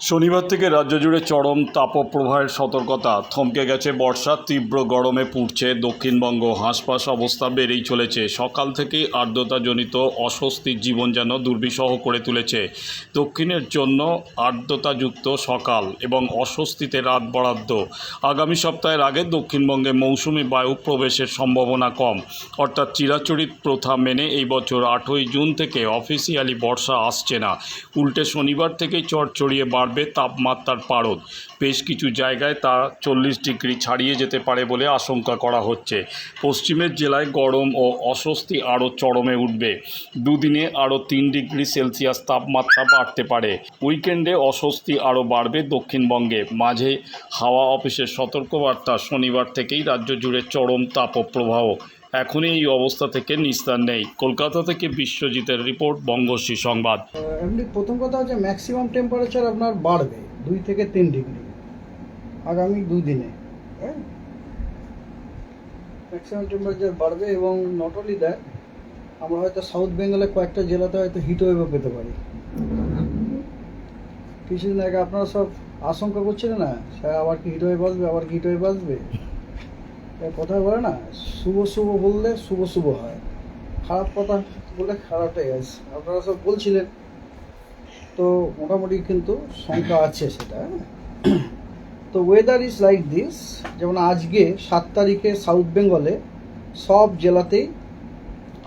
শনিবার থেকে রাজ্য জুড়ে চরম তাপপ্রবাহের সতর্কতা। থমকে গেছে বর্ষা, তীব্র গরমে পুড়ছে দক্ষিণবঙ্গ। হাঁসপাস অবস্থা বেড়েই চলেছে। সকাল থেকেই আর্দ্রতাজনিত অস্বস্তির জীবন যেন দুর্বিষহ করে তুলেছে। দক্ষিণের জন্য আর্দ্রতাযুক্ত সকাল এবং অস্বস্তিতে রাত বরাদ্দ। আগামী সপ্তাহের আগে দক্ষিণবঙ্গে মৌসুমি বায়ু প্রবেশের সম্ভাবনা কম। অর্থাৎ চিরাচরিত প্রথা মেনে এই বছর আটই জুন থেকে অফিসিয়ালি বর্ষা আসছে না। উল্টে শনিবার থেকেই চড়চড়িয়ে বাড়বে তাপমাত্রার পারদ। বেশ কিছু জায়গায় তা চল্লিশ ডিগ্রি ছাড়িয়ে যেতে পারে বলে আশঙ্কা করা হচ্ছে। পশ্চিমের জেলায় গরম ও অস্বস্তি আরও চরমে উঠবে। দুদিনে আরও তিন ডিগ্রি সেলসিয়াস তাপমাত্রা বাড়তে পারে। উইকেন্ডে অস্বস্তি আরও বাড়বে দক্ষিণবঙ্গে। মাঝে হাওয়া অফিসের সতর্কবার্তা শনিবার থেকেই রাজ্য জুড়ে চরম তাপপ্রবাহ। এখনই এই অবস্থা থেকে নিস্তার নেই। কলকাতা থেকে বিশ্বজিতের রিপোর্ট, বঙ্গশ্রী সংবাদ। এমনি প্রথম কথা হচ্ছে ম্যাক্সিমাম টেম্পারেচার আপনার বাড়বে দুই থেকে তিন ডিগ্রি আগামী দুই দিনে। ম্যাক্সিমাম টেম্পারেচার বাড়বে এবং নট অনলি দ্যাট আমরা হয়তো সাউথ বেঙ্গলে কয়েকটা জেলাতে হয়তো হিট ওয়েভও পেতে পারি। কিছুদিন আগে আপনারা সব আশঙ্কা করছিলেন না? আবার কি হিট ওয়েভ আসবে, আবার কি হিট ওয়েভ আসবে? কথা বলে না, শুভ শুভ বললে শুভ শুভ হয়। খারাপ কথা বলে খারাপটাই আছে আপনারা সব বলছিলেন। তো মোটামুটি কিন্তু সংখ্যা আছে সেটা হ্যাঁ? তো ওয়েদার ইজ লাইক দিস যেমন আজকে সাত তারিখে সাউথ বেঙ্গলে সব জেলাতেই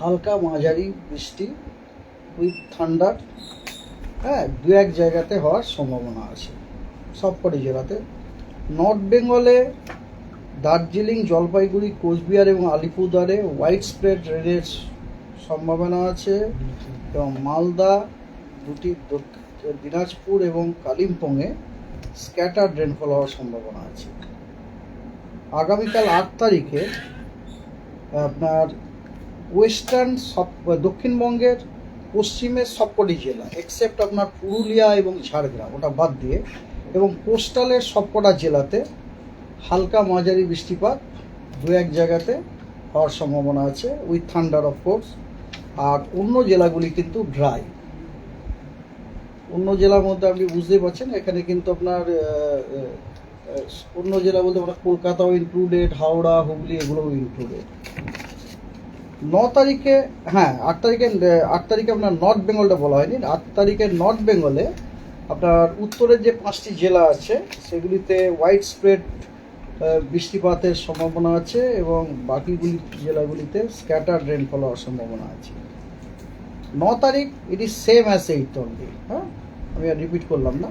হালকা মাঝারি বৃষ্টি উইথ ঠান্ডার হ্যাঁ দু এক জায়গাতে হওয়ার সম্ভাবনা আছে। সবকটি জেলাতে। নর্থ বেঙ্গলে দার্জিলিং, জলপাইগুড়ি, কোচবিহার এবং আলিপুরদুয়ারে হোয়াইট স্প্রেড রেনের সম্ভাবনা আছে এবং মালদা দুটি দিনাজপুর এবং কালিম্পংয়ে স্ক্যাটার রেনফল হওয়ার সম্ভাবনা আছে। আগামীকাল আট তারিখে আপনার ওয়েস্টার্ন সব দক্ষিণবঙ্গের পশ্চিমের সবকটি জেলা এক্সেপ্ট আপনার পুরুলিয়া এবং ঝাড়গ্রাম, ওটা বাদ দিয়ে, এবং কোস্টালের সবকটা জেলাতে হালকা মাঝারি বৃষ্টিপাত দু এক জায়গাতে হওয়ার সম্ভাবনা আছে উইথ থান্ডার অফ কোর্স আর অন্য জেলাগুলি কিন্তু ড্রাই অন্য জেলার মধ্যে আপনি বুঝতেই পারছেন, এখানে কিন্তু আপনার অন্য জেলা বলতে আমরা কলকাতাও ইনক্লুডেড হাওড়া, হুগলি, এগুলোও ইনক্লুডেড ন তারিখে হ্যাঁ আট তারিখে আট তারিখে আপনার নর্থ বেঙ্গলটা বলা হয়নি, আট তারিখে নর্থ বেঙ্গলে আপনার উত্তরের যে পাঁচটি জেলা আছে, সেগুলিতে হোয়াইট স্প্রেড বৃষ্টিপাতের সম্ভাবনা আছে এবং বাকিগুলি জেলাগুলিতে স্ক্যাটার রেনফল হওয়ার সম্ভাবনা আছে। ন তারিখ it is same as eight only হ্যাঁ? আমি আর রিপিট করলাম না।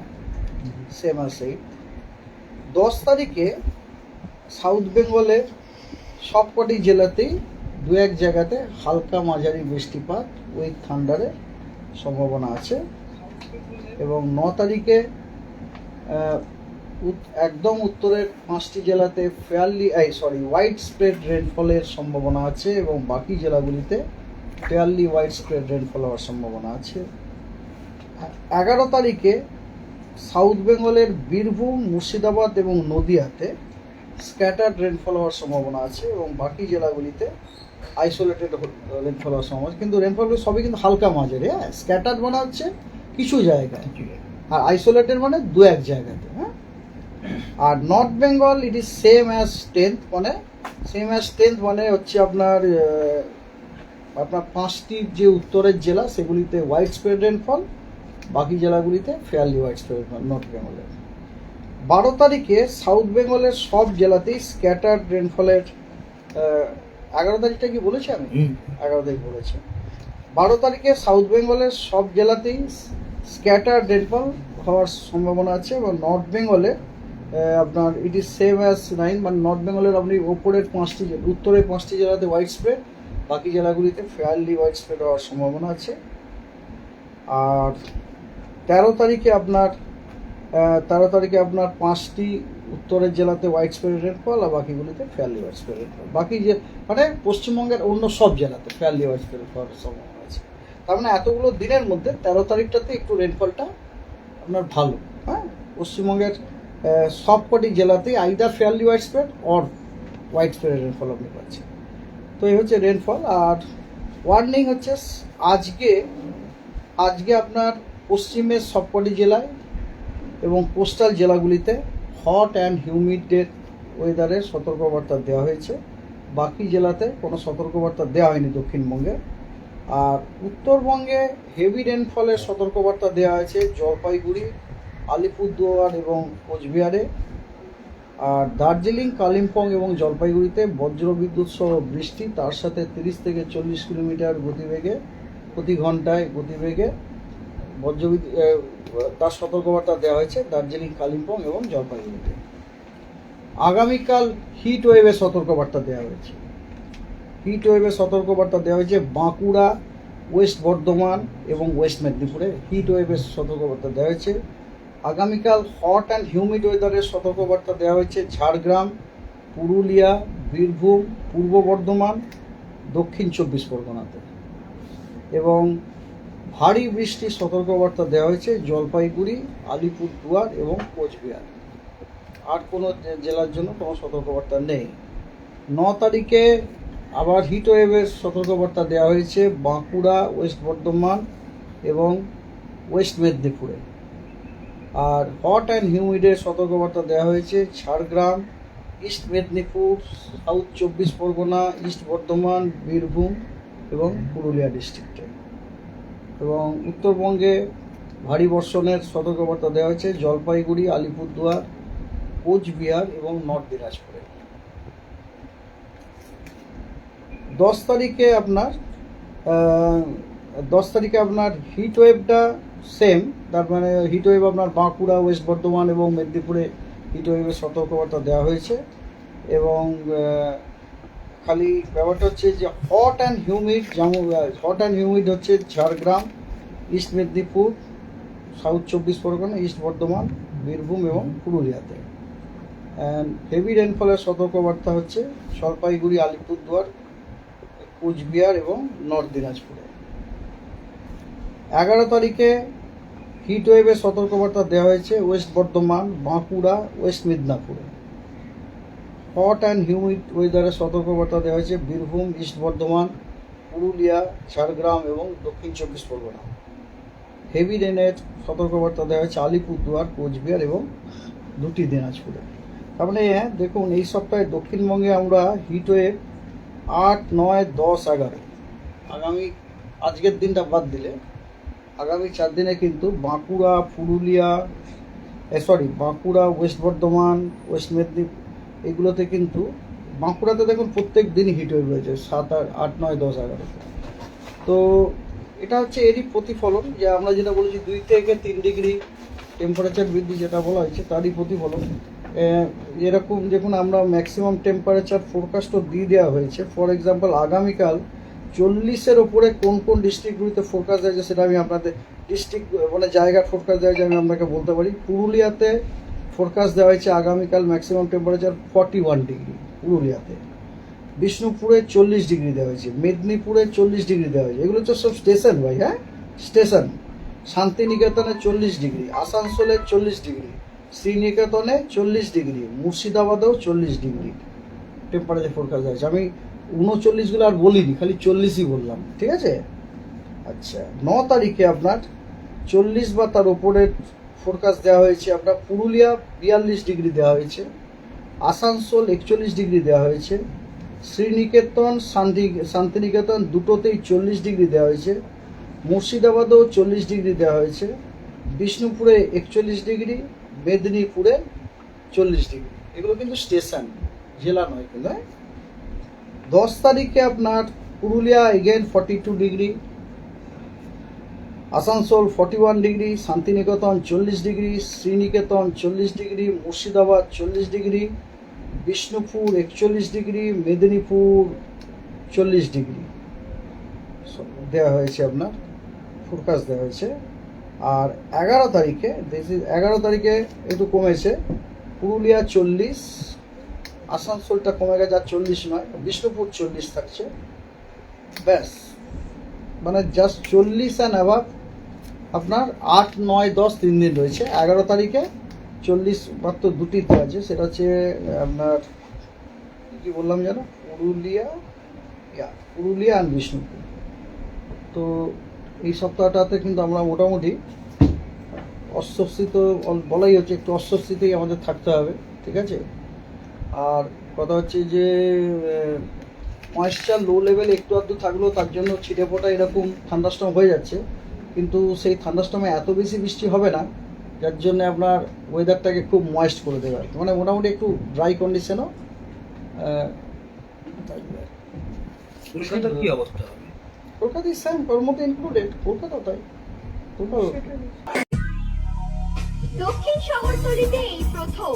সেম অ্যাজ এইট দশ তারিখে সাউথ বেঙ্গলের সবকটি জেলাতেই দু এক জায়গাতে হালকা মাঝারি বৃষ্টিপাত উইথ থান্ডারের সম্ভাবনা আছে। এবং ন তারিখে একদম উত্তরের পাঁচটি জেলাতে ফেয়ারলি এই সরি হোয়াইট স্প্রেড রেনফলের সম্ভাবনা আছে এবং বাকি জেলাগুলিতে ফেয়ারলি হোয়াইট স্প্রেড রেনফল হওয়ার সম্ভাবনা আছে। এগারো তারিখে সাউথ বেঙ্গলের বীরভূম, মুর্শিদাবাদ এবং নদিয়াতে স্ক্যাটার্ড রেনফল হওয়ার সম্ভাবনা আছে এবং বাকি জেলাগুলিতে আইসোলেটেড রেনফল হওয়ার সম্ভাবনা। কিন্তু রেনফলগুলো সবই কিন্তু হালকা মাঝারি হ্যাঁ? স্ক্যাটার্ড মানে হচ্ছে কিছু জায়গায়। আর আইসোলেটেড মানে দু এক জায়গাতে হ্যাঁ? আর north Bengal it is same as tenth মানে সেম অ্যাজ টেন্থ মানে হচ্ছে আপনার আপনার পাঁচটি যে উত্তরের জেলা সেগুলিতে হোয়াইট স্প্রেড রেনফল বাকি জেলাগুলিতে fairly wide spread rainfall north বেঙ্গলের বারো তারিখে সাউথ বেঙ্গলের সব জেলাতেই স্ক্যাটার্ড রেনফলের এগারো তারিখটা কি বলেছি আমি? এগারো তারিখ বলেছি। বারো তারিখে সাউথ বেঙ্গলের সব জেলাতেই স্ক্যাটার রেনফল হওয়ার সম্ভাবনা আছে এবং নর্থ বেঙ্গলে আপনার it is same as nine মানে নর্থ বেঙ্গলের আপনি ওপরের পাঁচটি উত্তরের পাঁচটি জেলাতে হোয়াইট স্প্রেড বাকি জেলাগুলিতে ফেয়ারলি হোয়াইট স্প্রেড হওয়ার সম্ভাবনা আছে। আর তেরো তারিখে আপনার তেরো তারিখে আপনার পাঁচটি, উত্তরের জেলাতে হোয়াইট স্প্রেড রেনফল আর বাকিগুলিতে ফেয়ারলি হোয়াইট স্প্রেড রেনফল বাকি যে মানে পশ্চিমবঙ্গের অন্য সব জেলাতে ফেয়ারলি হোয়াইট স্প্রেড হওয়ার সম্ভাবনা আছে। তার মানে এতগুলো দিনের মধ্যে তেরো তারিখটাতে একটু রেনফলটা আপনার ভালো হ্যাঁ? পশ্চিমবঙ্গের সবকটি জেলাতেই either fairly wide spread or wide spread rainfall আপনি পাচ্ছেন তো এই হচ্ছে রেনফল আর ওয়ার্নিং হচ্ছে আজকে আজকে আপনার পশ্চিমের সবকটি জেলায় এবং কোস্টাল জেলাগুলিতে হট অ্যান্ড হিউমিড হিউমিডের ওয়েদারের সতর্কবার্তা দেওয়া হয়েছে। বাকি জেলাতে কোনো সতর্কবার্তা দেওয়া হয়নি দক্ষিণবঙ্গে। আর উত্তরবঙ্গে হেভি রেনফলের সতর্কবার্তা দেওয়া হয়েছে জলপাইগুড়ি আলিপুরদুয়ার এবং কোচবিহারে। আর দার্জিলিং, কালিম্পং এবং জলপাইগুড়িতে বজ্রবিদ্যুৎ সহ বৃষ্টি, তার সাথে তিরিশ থেকে চল্লিশ কিলোমিটার গতিবেগে, প্রতি ঘন্টায় গতিবেগে বজ্রবিদ্যুৎ তার সতর্কবার্তা দেওয়া হয়েছে দার্জিলিং, কালিম্পং এবং জলপাইগুড়িতে। আগামীকাল হিট ওয়েভের সতর্কবার্তা দেওয়া হয়েছে। হিট ওয়েভের সতর্কবার্তা দেওয়া হয়েছে বাঁকুড়া, ওয়েস্ট বর্ধমান এবং ওয়েস্ট মেদিনীপুরে। হিট ওয়েভের সতর্কবার্তা দেওয়া হয়েছে। আগামীকাল হট অ্যান্ড হিউমিড ওয়েদারের সতর্কবার্তা দেওয়া হয়েছে ঝাড়গ্রাম, পুরুলিয়া, বীরভূম, পূর্ব বর্ধমান, দক্ষিণ চব্বিশ পরগনাতে। এবং ভারী বৃষ্টির সতর্কবার্তা দেওয়া হয়েছে জলপাইগুড়ি, আলিপুরদুয়ার এবং কোচবিহার। আর কোনো জেলার জন্য কোনো সতর্কবার্তা নেই। ন তারিখে আবার হিট ওয়েভের সতর্কবার্তা দেওয়া হয়েছে বাঁকুড়া, ওয়েস্ট বর্ধমান এবং ওয়েস্ট মেদিনীপুরে। আর হট অ্যান্ড হিউমিডের সতর্কবার্তা দেওয়া হয়েছে ঝাড়গ্রাম ইস্ট মেদিনীপুর সাউথ চব্বিশ পরগনা ইস্ট বর্ধমান, বীরভূম এবং পুরুলিয়া ডিস্ট্রিক্টে এবং উত্তরবঙ্গে ভারী বর্ষণের সতর্কবার্তা দেওয়া হয়েছে জলপাইগুড়ি, আলিপুরদুয়ার, কোচবিহার এবং নর্থ দিনাজপুরে। দশ তারিখে আপনার দশ তারিখে আপনার হিট ওয়েভটা সেম তার মানে হিট ওয়েভ আপনার বাঁকুড়া ওয়েস্ট বর্ধমান এবং মেদিনীপুরে হিট ওয়েভের সতর্কবার্তা দেওয়া হয়েছে। এবং খালি ব্যাপারটা হচ্ছে যে হট অ্যান্ড হিউমিড যেমন হট অ্যান্ড হিউমিড হচ্ছে ঝাড়গ্রাম ইস্ট মেদিনীপুর সাউথ চব্বিশ পরগনা ইস্ট বর্ধমান বীরভূম এবং পুরুলিয়াতে। অ্যান্ড হেভি রেনফলের সতর্কবার্তা হচ্ছে জলপাইগুড়ি আলিপুরদুয়ার, কুচবিহার এবং নর্থ দিনাজপুরে এগারো তারিখে হিট ওয়েভের সতর্কবার্তা দেওয়া হয়েছে ওয়েস্ট বর্ধমান বাঁকুড়া ওয়েস্ট মিদনাপুরে। হট অ্যান্ড হিউমিড ওয়েদারের সতর্কবার্তা দেওয়া হয়েছে বীরভূম ইস্ট বর্ধমান পুরুলিয়া ঝাড়গ্রাম এবং দক্ষিণ চব্বিশ পরগনা। হেভি রেনের সতর্কবার্তা দেওয়া হয়েছে আলিপুরদুয়ার কোচবিহার এবং দুটি দিনাজপুরে। তার মানে হ্যাঁ, দেখুন এই সপ্তাহে দক্ষিণবঙ্গে আমরা হিট ওয়েভ আট নয় দশ এগারো। আগামী আজকের দিনটা বাদ দিলে আগামী চার দিনে কিন্তু Bankura, Purulia sorry Bankura, west Bardhaman, west Medinipur, এগুলোতে কিন্তু বাঁকুড়াতে দেখুন প্রত্যেক দিনই হিট ওয়েভ রয়েছে, সাত আট আট, নয়, দশ, এগারোতে। তো এটা হচ্ছে এরই প্রতিফলন যে আমরা যেটা বলেছি, দুই থেকে তিন ডিগ্রি টেম্পারেচার বৃদ্ধি যেটা বলা হয়েছে, তারই প্রতিফলন। এরকম দেখুন আমরা ম্যাক্সিমাম টেম্পারেচার ফোরকাস্টও দিয়ে দেওয়া হয়েছে। ফর এক্সাম্পল আগামীকাল চল্লিশের ওপরে কোন কোন ডিস্ট্রিক্টগুলিতে দেওয়া হয়েছে সেটা আমি আপনাদের ডিস্ট্রিক্ট মানে জায়গার ফোরকাস্ট দেওয়া হয়েছে আমি আপনাকে বলতে পারি। পুরুলিয়াতে ফোরকাস্ট দেওয়া হয়েছে আগামীকাল maximum temperature forty one degree পুরুলিয়াতে। বিষ্ণুপুরে চল্লিশ ডিগ্রি দেওয়া হয়েছে, মেদিনীপুরে চল্লিশ ডিগ্রি দেওয়া হয়েছে। এগুলো তো সব স্টেশন ভাই হ্যাঁ? স্টেশন শান্তিনিকেতনে চল্লিশ ডিগ্রি আসানসোলে চল্লিশ ডিগ্রি শ্রীনিকেতনে চল্লিশ ডিগ্রি মুর্শিদাবাদেও চল্লিশ ডিগ্রি টেম্পারেচার ফোরকাস্ট দেওয়া হয়েছে। আমি উনচল্লিশগুলো আর বলিনি, খালি চল্লিশই বললাম, ঠিক আছে আচ্ছা ন তারিখে আপনার চল্লিশ বা তার ওপরের ফোরকাস্ট দেওয়া হয়েছে, আপনার পুরুলিয়া বিয়াল্লিশ ডিগ্রি দেওয়া হয়েছে, আসানসোল একচল্লিশ ডিগ্রি দেওয়া হয়েছে, শ্রীনিকেতন, শান্তি, শান্তিনিকেতন দুটোতেই চল্লিশ ডিগ্রি দেওয়া হয়েছে, মুর্শিদাবাদেও চল্লিশ ডিগ্রি দেওয়া হয়েছে, বিষ্ণুপুরে একচল্লিশ ডিগ্রি, মেদিনীপুরে চল্লিশ ডিগ্রি এগুলো কিন্তু স্টেশন, জেলা নয় কিন্তু হ্যাঁ? দশ তারিখে আপনার Purulia again forty two degree Asansol forty one degree Shantiniketan চল্লিশ ডিগ্রি শ্রীনিকেতন চল্লিশ ডিগ্রি মুর্শিদাবাদ চল্লিশ ডিগ্রি বিষ্ণুপুর একচল্লিশ ডিগ্রি মেদিনীপুর চল্লিশ ডিগ্রি দেওয়া হয়েছে আপনার ফোরকাস্ট দেওয়া হয়েছে। আর এগারো তারিখে এগারো তারিখে একটু কমেছে, পুরুলিয়া চল্লিশ আসানসোলটা কমে গেছে আর চল্লিশ নয় বিষ্ণুপুর চল্লিশ থাকছে। ব্যাস। মানে জাস্ট চল্লিশ অ্যান্ড অ্যাভাব আপনার আট নয় দশ তিন দিন রয়েছে। এগারো তারিখে চল্লিশ মাত্র দুটিতে আছে। সেটা হচ্ছে আপনার কি বললাম যেন? পুরুলিয়া ইয়া, পুরুলিয়া আর বিষ্ণুপুর। তো এই সপ্তাহটাতে কিন্তু আমরা মোটামুটি অস্বস্তি তো বলাই হচ্ছে একটু অস্বস্তিতেই আমাদের থাকতে হবে ঠিক আছে? আর কথা হচ্ছে যে ময়েশ্চার লো লেভেল একটু আধটু থাকলেও তার জন্য ছিটে ফোটা এরকম ঠান্ডাস্টম হয়ে যাচ্ছে। কিন্তু সেই ঠান্ডাস্টমে এত বেশি বৃষ্টি হবে না যার জন্য আপনার ওয়েদারটাকে খুব ময়েস্ট করে দেবে। আর কি। মানে মোটামুটি একটু ড্রাই কন্ডিশনও কলকাতার কি অবস্থা হবে? ওর মধ্যে ইনক্লুডেড কলকাতাও তাই। কোথাও দক্ষিণ শহরতলিতে এই প্রথম।